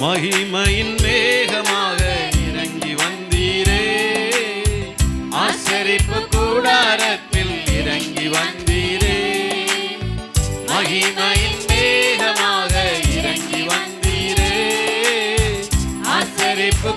மகிமையின் மேகமாக இறங்கி வந்தீரே. ஆசரிப்பு கூடாரத்தில் இறங்கி வந்தீரே. மகிமையின் மேகமாக இறங்கி வந்தீரே. ஆசரிப்பு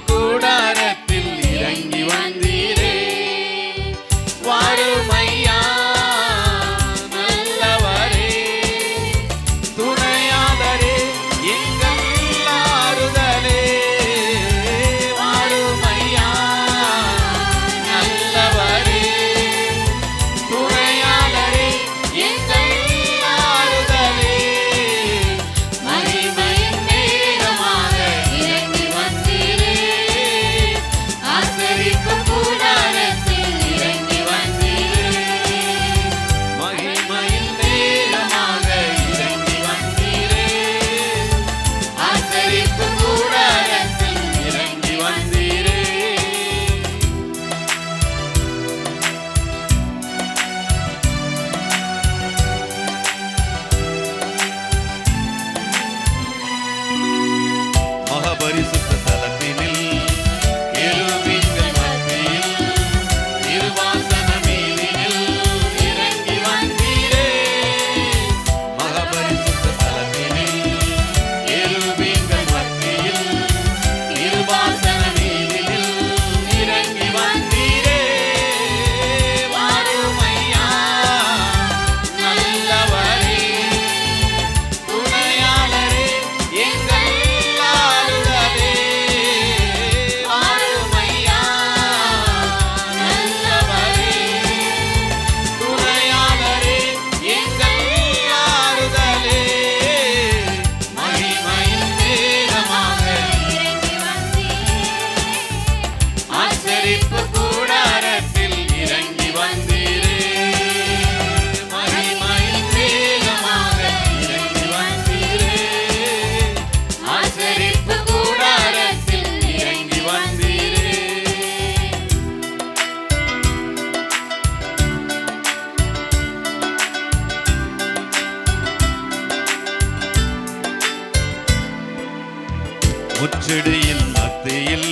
முச்செடியின் மத்தியில்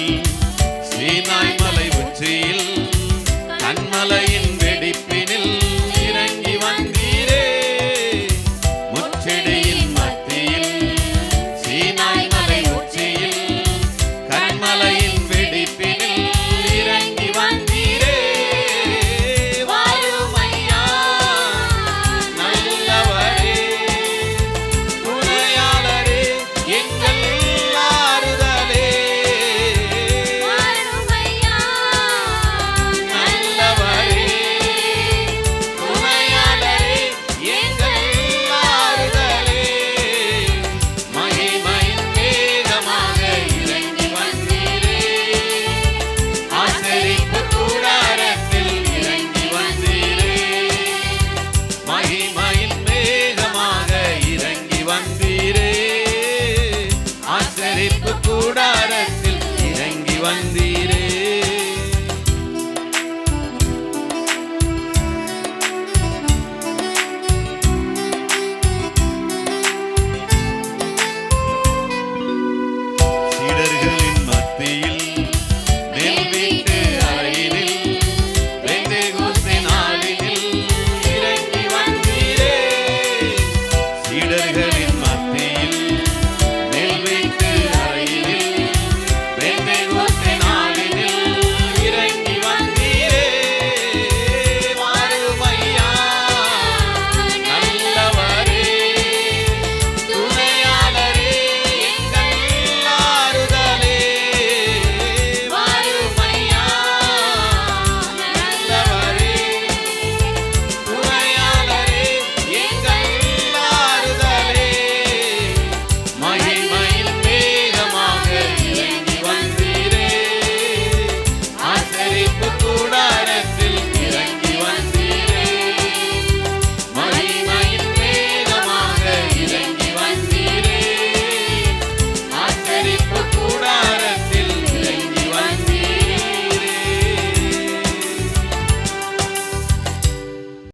சீனாய்